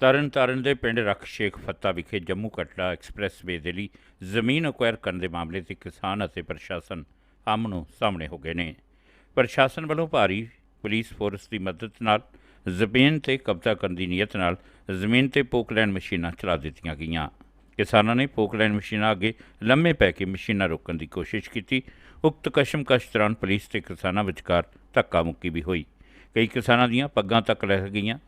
ਤਰਨ ਤਾਰਨ ਦੇ ਪਿੰਡ ਰਖ ਸ਼ੇਖ ਫੱਤਾ ਵਿਖੇ ਜੰਮੂ ਕਟੜਾ ਐਕਸਪ੍ਰੈਸਵੇ ਦੇ ਲਈ ਜ਼ਮੀਨ ਅਕਵਾਇਰ ਕਰਨ ਦੇ ਮਾਮਲੇ 'ਤੇ ਕਿਸਾਨ ਅਤੇ ਪ੍ਰਸ਼ਾਸਨ ਆਮਨੋ ਸਾਹਮਣੇ ਹੋ ਗਏ ਨੇ। ਪ੍ਰਸ਼ਾਸਨ ਵੱਲੋਂ ਭਾਰੀ ਪੁਲਿਸ ਫੋਰਸ ਦੀ ਮਦਦ ਨਾਲ ਜ਼ਮੀਨ ਤੇ ਕਬਜ਼ਾ ਕਰਨ ਦੀ ਨੀਅਤ ਨਾਲ ਜ਼ਮੀਨ ਤੇ ਪੋਕਲੈਂਡ ਮਸ਼ੀਨਾਂ ਚਲਾ ਦਿੱਤੀਆਂ ਗਈਆਂ। ਕਿਸਾਨਾਂ ਨੇ ਪੋਕਲੈਂਡ ਮਸ਼ੀਨਾਂ ਅੱਗੇ ਲੰਮੇ ਪੈ ਕੇ ਮਸ਼ੀਨਾਂ ਰੋਕਣ ਦੀ ਕੋਸ਼ਿਸ਼ ਕੀਤੀ। ਉਕਤ ਕਸ਼ਮਕਸ਼ ਦੌਰਾਨ ਪੁਲਿਸ ਤੇ ਕਿਸਾਨਾਂ ਵਿਚਕਾਰ ਧੱਕਾ ਮੁੱਕੀ ਵੀ ਹੋਈ। ਕਈ ਕਿਸਾਨਾਂ ਦੀਆਂ ਪੱਗਾਂ ਤੱਕ ਲਹਿ ਗਈਆਂ।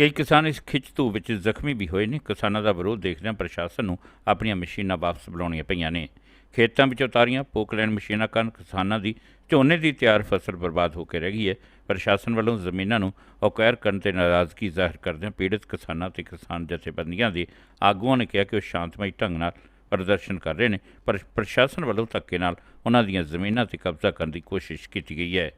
ਕਈ ਕਿਸਾਨ ਇਸ ਖਿੱਚਤੂ ਵਿੱਚ ਜ਼ਖਮੀ ਵੀ ਹੋਏ ਨੇ। ਕਿਸਾਨਾਂ ਦਾ ਵਿਰੋਧ ਦੇਖਦਿਆਂ ਪ੍ਰਸ਼ਾਸਨ ਨੂੰ ਆਪਣੀਆਂ ਮਸ਼ੀਨਾਂ ਵਾਪਸ ਬੁਲਾਉਣੀਆਂ ਪਈਆਂ ਨੇ। ਖੇਤਾਂ ਵਿੱਚ ਉਤਾਰੀਆਂ ਪੋਕਲੈਂਡ ਮਸ਼ੀਨਾਂ ਕਾਰਨ ਕਿਸਾਨਾਂ ਦੀ ਝੋਨੇ ਦੀ ਤਿਆਰ ਫਸਲ ਬਰਬਾਦ ਹੋ ਕੇ ਰਹਿ ਗਈ ਹੈ। ਪ੍ਰਸ਼ਾਸਨ ਵੱਲੋਂ ਜ਼ਮੀਨਾਂ ਨੂੰ ਅਕਵਾਇਰ ਕਰਨ ਤੇ ਨਾਰਾਜ਼ਗੀ ਜ਼ਾਹਿਰ ਕਰਦਿਆਂ ਪੀੜਤ ਕਿਸਾਨਾਂ ਤੇ ਕਿਸਾਨ ਜਥੇਬੰਦੀਆਂ ਦੇ ਆਗੂਆਂ ਨੇ ਕਿਹਾ ਕਿ ਉਹ ਸ਼ਾਂਤਮਈ ਢੰਗ ਨਾਲ ਪ੍ਰਦਰਸ਼ਨ ਕਰ ਰਹੇ ਨੇ। ਪਰ ਪ੍ਰਸ਼ਾਸਨ ਵੱਲੋਂ ਧੱਕੇ ਨਾਲ ਉਹਨਾਂ ਦੀਆਂ ਜ਼ਮੀਨਾਂ ਤੇ ਕਬਜ਼ਾ ਕਰਨ ਦੀ ਕੋਸ਼ਿਸ਼ ਕੀਤੀ ਗਈ ਹੈ।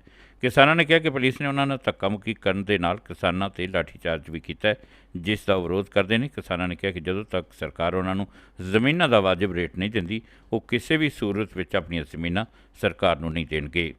ਕਿਸਾਨਾਂ ਨੇ ਕਿਹਾ ਕਿ ਪੁਲਿਸ ਨੇ ਉਹਨਾਂ ਨਾਲ ਧੱਕਾਮੁੱਕੀ ਕਰਨ ਦੇ ਨਾਲ ਕਿਸਾਨਾਂ ਤੇ ਲਾਠੀਚਾਰਜ ਵੀ ਕੀਤਾ ਜਿਸ ਦਾ ਵਿਰੋਧ ਕਰਦੇ ਨੇ, ਕਿਸਾਨਾਂ ਨੇ ਕਿਹਾ ਕਿ ਜਦੋਂ ਤੱਕ ਸਰਕਾਰ ਉਹਨਾਂ ਨੂੰ ਜ਼ਮੀਨਾਂ ਦਾ ਵਾਜਬ ਰੇਟ ਨਹੀਂ ਦਿੰਦੀ, ਉਹ ਕਿਸੇ ਵੀ ਸੂਰਤ ਵਿੱਚ ਆਪਣੀਆਂ ਜ਼ਮੀਨਾਂ ਸਰਕਾਰ ਨੂੰ ਨਹੀਂ ਦੇਣਗੇ।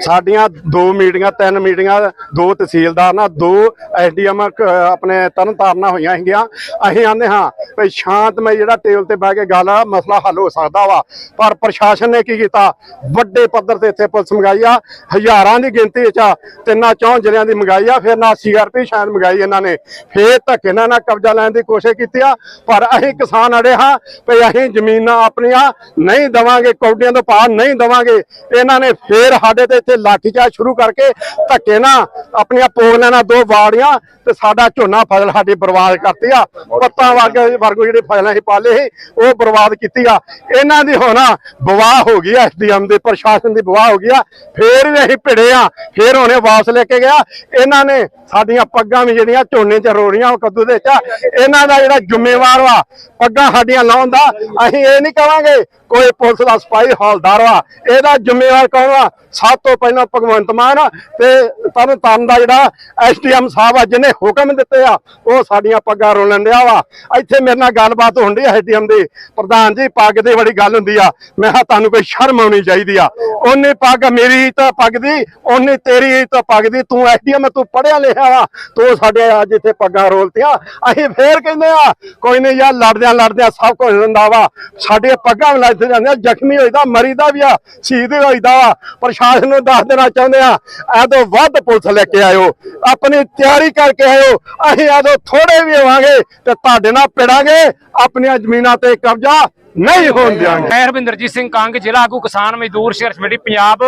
ਸਾਡੀਆਂ ਦੋ ਮੀਟਿੰਗਾਂ, ਤਿੰਨ ਮੀਟਿੰਗਾਂ, ਦੋ ਤਹਿਸੀਲਦਾਰ ਨਾਲ ਦੋ ਐਸਡੀਐਮ ਆਪਣੇ ਤਰਨ ਤਾਰਨਾ ਹੋਈਆਂ ਹੈਗੀਆਂ। ਅਸੀਂ ਆਂਦੇ ਹਾਂ ਵੀ ਸ਼ਾਂਤਮਈ ਜਿਹੜਾ ਟੇਬਲ ਤੇ ਬਹਿ ਕੇ ਗੱਲ ਆ, ਮਸਲਾ ਹੱਲ ਹੋ ਸਕਦਾ ਵਾ। ਪਰ ਪ੍ਰਸ਼ਾਸਨ ਨੇ ਕੀ ਕੀਤਾ? ਵੱਡੇ ਪੱਧਰ ਤੇ ਇੱਥੇ ਪੁਲਿਸ ਮੰਗਾਈ ਆ, ਹਜ਼ਾਰਾਂ ਦੀ ਗਿਣਤੀ ਵਿੱਚ ਆ ਤਿੰਨਾਂ ਚੌਂ ਜ਼ਿਲ੍ਹਿਆਂ ਦੀ ਮੰਗਾਈ ਆ, ਫਿਰ ਨਾ ਸੀਆਰਪੀ ਸ਼ਾਇਦ ਮੰਗਾਈ ਇਹਨਾਂ ਨੇ। ਫੇਰ ਧੱਕੇ ਨਾਲ ਨਾ ਕਬਜ਼ਾ ਲੈਣ ਦੀ ਕੋਸ਼ਿਸ਼ ਕੀਤੀ ਆ। ਪਰ ਅਸੀਂ ਕਿਸਾਨ ਅੜੇ ਹਾਂ ਵੀ ਅਸੀਂ ਜ਼ਮੀਨਾਂ ਆਪਣੀਆਂ ਨਹੀਂ ਦਵਾਂਗੇ, ਕੌਡੀਆਂ ਤੋਂ ਪਾਰ ਨਹੀਂ ਦਵਾਂਗੇ। ਇਹਨਾਂ ਨੇ ਫੇਰ ਸਾਡੇ ਤੇ ਇੱਥੇ ਲਾਠੀਚਾਰਜ ਸ਼ੁਰੂ ਕਰਕੇ ਧੱਕੇ ਨਾਲ ਆਪਣੀਆਂ ਪੋਗਲਾਂ ਲੈਣਾ ਦੋ ਵਾੜੀਆਂ ਤੇ ਸਾਡਾ ਝੋਨਾ ਫਸਲ ਸਾਡੀ ਬਰਬਾਦ ਕਰਤੀ ਆ। ਪੱਤਾਂ ਵਰਗੇ ਵਰਗੋ ਜਿਹੜੇ ਫਸਲਾਂ ਸੀ ਪਾਲੇ ਸੀ, ਉਹ ਬਰਬਾਦ ਕੀਤੀ ਆ। ਇਹਨਾਂ ਦੀ ਹੋਣਾ ਬਵਾਹ ਹੋ ਗਈ ਐਸਡੀਐਮ ਦੇ, ਪ੍ਰਸ਼ਾਸਨ ਦੀ ਬਵਾਹ ਹੋ ਗਈ ਆ। ਫੇਰ ਵੀ ਅਸੀਂ ਭਿੜੇ ਆ। ਫੇਰ ਉਹਨੇ ਵਾਪਸ ਲੈ ਕੇ ਗਿਆ। ਇਹਨਾਂ ਨੇ ਸਾਡੀਆਂ ਪੱਗਾਂ ਵੀ ਜਿਹੜੀਆਂ ਝੋਨੇ ਚ ਰੋੜੀਆਂ ਕੱਦੂ ਦੇ ਚ ਇਹਨਾਂ ਦਾ ਜਿਹੜਾ ਜ਼ਿੰਮੇਵਾਰ ਵਾ, ਪੱਗਾਂ ਸਾਡੀਆਂ ਲਾਉਣ ਦਾ, ਅਸੀਂ ਇਹ ਨਹੀਂ ਕਵਾਂਗੇ ਕੋਈ ਪੁਲਿਸ ਦਾ ਸਿਪਾਹੀ ਹੌਲਦਾਰ ਵਾ। ਇਹਦਾ ਜ਼ਿੰਮੇਵਾਰ ਕੌਣ ਵਾ? ਸਭ ਤੋਂ ਪਹਿਲਾਂ ਭਗਵੰਤ ਮਾਨ ਆ ਤੇ ਤਰਨ ਤਾਰਨ ਦਾ ਜਿਹੜਾ ਐਸਟੀਐਮ ਸਾਹਿਬ ਆ, ਜਿਹਨੇ ਹੁਕਮ ਦਿੱਤੇ ਆ, ਉਹ ਸਾਡੀਆਂ ਪੱਗਾਂ ਰੋਲਣ ਡਿਆ ਵਾ। ਇੱਥੇ ਮੇਰੇ ਨਾਲ ਗੱਲਬਾਤ ਹੁੰਦੀ ਆ ਐਸਟੀਐਮ ਦੀ। ਪ੍ਰਧਾਨ ਜੀ, ਪੱਗ ਦੀ ਬੜੀ ਗੱਲ ਹੁੰਦੀ ਆ। ਮੈਂ ਕਿਹਾ, ਤੁਹਾਨੂੰ ਕੋਈ ਸ਼ਰਮ ਆਉਣੀ ਚਾਹੀਦੀ ਆ। ਉਹਨੇ ਪੱਗ ਮੇਰੀ ਤਾਂ ਪੱਗ ਦੀ ਉਹਨੇ ਤੇਰੀ ਤਾਂ ਪੱਗ ਦੀ। ਤੂੰ ਐਸਟੀਐਮ ਤੂੰ ਪੜਿਆ ਲਿਖਿਆ ਵਾ। ਤੂੰ ਸਾਡੇ ਅੱਜ ਇੱਥੇ ਪੱਗਾਂ ਰੋਲਤੀਆਂ ਅਸੀਂ ਫੇਰ ਕਹਿੰਦੇ ਆ, ਕੋਈ ਨਹੀਂ ਯਾਰ, ਲੜਦਿਆਂ ਲੜਦਿਆਂ ਸਭ ਕੁਝ ਹੁੰਦਾ ਵਾ। ਸਾਡੇ ਪੱਗਾਂ ਵੀ ਲੱਥ ਜਾਂਦੀਆਂ, ਜ਼ਖਮੀ ਹੋਈਦਾ, ਮਰੀਦਾ ਵੀ ਆ, ਸ਼ਹੀਦ ਵੀ ਹੋਈਦਾ ਵਾ। ਪ੍ਰਸ਼ਾਸਨ ਨੂੰ ਦੱਸ ਦੇਣਾ ਚਾਹੁੰਦੇ ਆ, ਇਹ ਤੋਂ ਵੱਧ ਪੁਲਿਸ ਲੈ ਕੇ ਆਇਓ। ਆਪਣੀ ਤਿਆਰੀ ਕਰਕੇ ਆਇਓ। ਅਸੀਂ ਇਹ ਤੋਂ ਥੋੜੇ ਵੀ ਹੋਵਾਂਗੇ ਤੇ ਤੁਹਾਡੇ ਨਾਲ ਪਿੜਾਂਗੇ। ਆਪਣੀਆਂ ਜ਼ਮੀਨਾਂ ਤੇ ਕਬਜ਼ਾ ਨਹੀਂ ਹੋਣ ਦਿਆਂਗੇ। ਮੈਂ ਹਰਵਿੰਦਰਜੀਤ ਸਿੰਘ ਕੰਗ, ਜ਼ਿਲ੍ਹਾ ਆਗੂ ਕਿਸਾਨ ਮਜ਼ਦੂਰ ਸੰਘਰਸ਼ ਕਮੇਟੀ ਪੰਜਾਬ।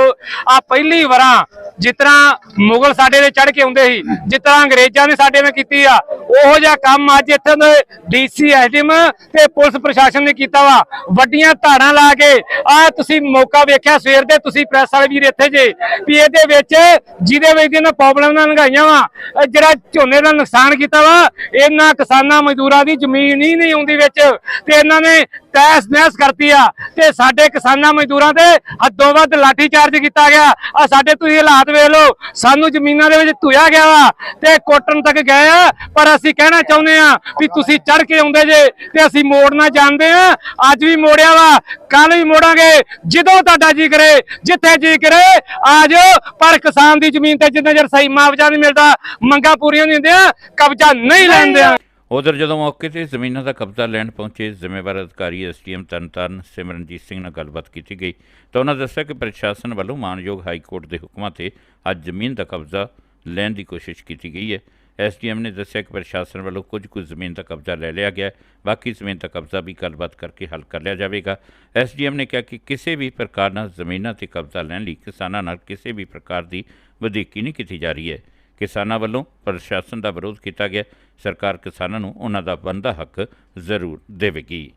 ਆ ਪਹਿਲੀ ਵਾਰਾਂ ਜਿਸ ਤਰ੍ਹਾਂ ਮੁਗਲ ਸਾਡੇ ਦੇ ਚੜ ਕੇ ਆਉਂਦੇ ਸੀ, ਜਿਸ ਅੰਗਰੇਜ਼ਾਂ ਨੇ ਸਾਡੇ ਨਾਲ ਕੀਤੀ ਆ, ਉਹੋ ਜਿਹਾ ਕੰਮ ਅੱਜ ਇੱਥੇ ਦੇ ਡੀਸੀ, ਐਸਡੀਐਮ ਤੇ ਪੁਲਿਸ ਪ੍ਰਸ਼ਾਸਨ ਨੇ ਕੀਤਾ ਵਾ। ਵੱਡੀਆਂ ਧਾੜਾਂ ਲਾ ਕੇ, ਆ ਤੁਸੀਂ ਮੌਕਾ ਵੇਖਿਆ ਸਵੇਰ ਦੇ, ਤੁਸੀਂ ਪ੍ਰੈਸ ਵਾਲੇ ਵੀਰ ਇੱਥੇ ਜੇ, ਵੀ ਇਹਦੇ ਵਿੱਚ ਜਿਹਦੇ ਵਿੱਚ ਇਹਨਾਂ ਪ੍ਰੋਬਲਮ ਨਾਲ ਲੰਘਾਈਆਂ ਵਾ ਇਹ ਜਿਹੜਾ ਝੋਨੇ ਦਾ ਨੁਕਸਾਨ ਕੀਤਾ ਵਾ, ਇਹਨਾਂ ਕਿਸਾਨਾਂ ਮਜ਼ਦੂਰਾਂ ਦੀ ਜ਼ਮੀਨ ਹੀ ਨਹੀਂ ਆਉਂਦੀ ਵਿੱਚ ਤੇ ਇਹਨਾਂ ਨੇ ਤੈਸ ਨਹਿਸ ਕਰਤੀ ਆ ਤੇ ਸਾਡੇ ਕਿਸਾਨਾਂ ਮਜ਼ਦੂਰਾਂ ਤੇ ਹੱਦੋਂ ਵੱਧ ਲਾਠੀ ਚਾਰਜ ਕੀਤਾ ਗਿਆ। ਆ ਸਾਡੇ ਤੁਸੀਂ ਹਾਲਾਤ ਵੇਖ ਲਓ, ਸਾਨੂੰ ਜ਼ਮੀਨਾਂ ਦੇ ਵਿੱਚ ਧੁਇਆ ਗਿਆ ਵਾ ਤੇ ਕੋਟਣ ਤੱਕ ਗਏ ਆ, ਪਰ ਅਸੀਂ ਕਹਿਣਾ ਚਾਹੁੰਦੇ ਆ ਵੀ ਤੁਸੀਂ ਚੜ ਕੇ ਆਉਂਦੇ ਜੇ ਤੇ ਅਸੀਂ ਮੋੜਨਾ ਜਾਣਦੇ ਆ। ਅੱਜ ਵੀ ਮੋੜਿਆ ਵਾ ਕੱਲ ਵੀ ਮੋੜਾਂਗੇ, ਜਦੋਂ ਤੁਹਾਡਾ ਜੀ ਕਰੇ, ਜਿੱਥੇ ਜੀ ਕਰੇ, ਆ ਜਾਓ। ਪਰ ਕਿਸਾਨ ਦੀ ਜ਼ਮੀਨ ਤੇ ਜਿੰਨਾ ਚਿਰ ਸਹੀ ਮੁਆਵਜ਼ਾ ਨਹੀਂ ਮਿਲਦਾ, ਮੰਗਾਂ ਪੂਰੀਆਂ ਨਹੀਂ ਹੁੰਦੀਆਂ, ਕਬਜ਼ਾ ਨਹੀਂ ਲੈਂਦੇ ਆ। ਉਧਰ ਜਦੋਂ ਮੌਕੇ ਤੇ ਜ਼ਮੀਨਾਂ ਦਾ ਕਬਜ਼ਾ ਲੈਣ ਪਹੁੰਚੇ ਜ਼ਿੰਮੇਵਾਰ ਅਧਿਕਾਰੀ ਐਸਟੀਐਮ ਤਰਨਤਾਰਨ ਸਿਮਰਨਜੀਤ ਸਿੰਘ ਨਾਲ ਗੱਲਬਾਤ ਕੀਤੀ ਗਈ ਤਾਂ ਉਹਨਾਂ ਦੱਸਿਆ ਕਿ ਪ੍ਰਸ਼ਾਸਨ ਵੱਲੋਂ ਮਾਨਯੋਗ ਹਾਈ ਕੋਰਟ ਦੇ ਹੁਕਮਾਂ ਤੇ ਅੱਜ ਜ਼ਮੀਨ ਦਾ ਕਬਜ਼ਾ ਲੈਣ ਦੀ ਕੋਸ਼ਿਸ਼ ਕੀਤੀ ਗਈ ਹੈ। ਐਸਡੀਐਮ ਨੇ ਦੱਸਿਆ ਕਿ ਪ੍ਰਸ਼ਾਸਨ ਵੱਲੋਂ ਕੁਝ ਕੁ ਜ਼ਮੀਨ ਦਾ ਕਬਜ਼ਾ ਲੈ ਲਿਆ ਗਿਆ ਬਾਕੀ ਜ਼ਮੀਨ ਦਾ ਕਬਜ਼ਾ ਵੀ ਗੱਲਬਾਤ ਕਰਕੇ ਹੱਲ ਕਰ ਲਿਆ ਜਾਵੇਗਾ। ਐਸਡੀਐਮ ਨੇ ਕਿਹਾ ਕਿ ਕਿਸੇ ਵੀ ਪ੍ਰਕਾਰ ਨਾਲ ਜ਼ਮੀਨਾਂ ਤੇ ਕਬਜ਼ਾ ਲੈਣ ਲਈ ਕਿਸਾਨਾਂ ਨਾਲ ਕਿਸੇ ਵੀ ਪ੍ਰਕਾਰ ਦੀ ਵਧੀਕੀ ਨਹੀਂ ਕੀਤੀ ਜਾ ਰਹੀ ਹੈ। ਕਿਸਾਨਾਂ ਵੱਲੋਂ ਪ੍ਰਸ਼ਾਸਨ ਦਾ ਵਿਰੋਧ ਕੀਤਾ ਗਿਆ। ਸਰਕਾਰ ਕਿਸਾਨਾਂ ਨੂੰ ਉਹਨਾਂ ਦਾ ਬਣਦਾ ਹੱਕ ਜ਼ਰੂਰ ਦੇਵੇਗੀ।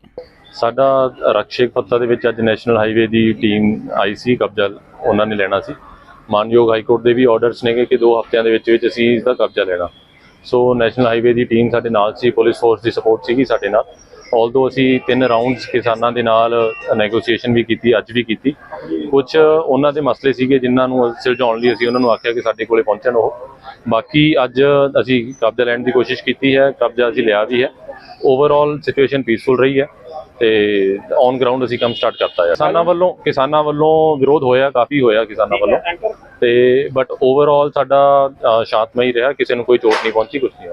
ਸਾਡਾ ਰਕਸ਼ੇਕ ਪੱਤਾ ਦੇ ਵਿੱਚ ਅੱਜ ਨੈਸ਼ਨਲ ਹਾਈਵੇ ਦੀ ਟੀਮ ਆਈ ਸੀ, ਕਬਜ਼ਾ ਉਹਨਾਂ ਨੇ ਲੈਣਾ ਸੀ। ਮਾਨਯੋਗ ਹਾਈ ਕੋਰਟ ਦੇ ਵੀ ਆਰਡਰਸ ਨੇਗੇ ਕਿ 2 ਹਫ਼ਤਿਆਂ ਦੇ ਵਿੱਚ ਵਿੱਚ ਅਸੀਂ ਇਸ ਦਾ ਕਬਜ਼ਾ ਲੈਣਾ। ਸੋ ਨੈਸ਼ਨਲ ਹਾਈਵੇ ਦੀ ਟੀਮ ਸਾਡੇ ਨਾਲ ਸੀ, ਪੁਲਿਸ ਫੋਰਸ ਦੀ ਸਪੋਰਟ ਸੀਗੀ ਸਾਡੇ ਨਾਲ। ਆਲਦੋ ਅਸੀਂ ਤਿੰਨ ਰਾਉਂਡਸ ਕਿਸਾਨਾਂ ਦੇ ਨਾਲ ਨੈਗੋਸੀਏਸ਼ਨ ਵੀ ਕੀਤੀ, ਅੱਜ ਵੀ ਕੀਤੀ ਕੁਝ ਉਹਨਾਂ ਦੇ ਮਸਲੇ ਸੀਗੇ ਜਿਨ੍ਹਾਂ ਨੂੰ ਸੁਲਝਾਉਣ ਲਈ ਅਸੀਂ ਉਹਨਾਂ ਨੂੰ ਆਖਿਆ ਕਿ ਸਾਡੇ ਕੋਲੇ ਪਹੁੰਚਣ ਉਹ। ਬਾਕੀ ਅੱਜ ਅਸੀਂ ਕਬਜ਼ਾ ਲੈਣ ਦੀ ਕੋਸ਼ਿਸ਼ ਕੀਤੀ ਹੈ, ਕਬਜ਼ਾ ਅਸੀਂ ਲਿਆ ਵੀ ਹੈ। ਓਵਰਆਲ ਸਿਚੁਏਸ਼ਨ ਪੀਸਫੁਲ ਰਹੀ ਹੈ ਤੇ ਔਨ ਗਰਾਊਂਡ ਅਸੀਂ ਕੰਮ ਸਟਾਰਟ ਕਰਤਾ ਹੈ। ਕਿਸਾਨਾਂ ਵੱਲੋਂ ਕਿਸਾਨਾਂ ਵੱਲੋਂ ਵਿਰੋਧ ਹੋਇਆ, ਕਾਫੀ ਹੋਇਆ ਕਿਸਾਨਾਂ ਵੱਲੋਂ। ਤੇ ਬਟ ਓਵਰਆਲ ਸਾਡਾ ਸ਼ਾਂਤਮਈ ਰਿਹਾ, ਕਿਸੇ ਨੂੰ ਕੋਈ ਚੋਟ ਨਹੀਂ ਪਹੁੰਚੀ ਕੁਝ ਨਹੀਂ ਹੋਇਆ।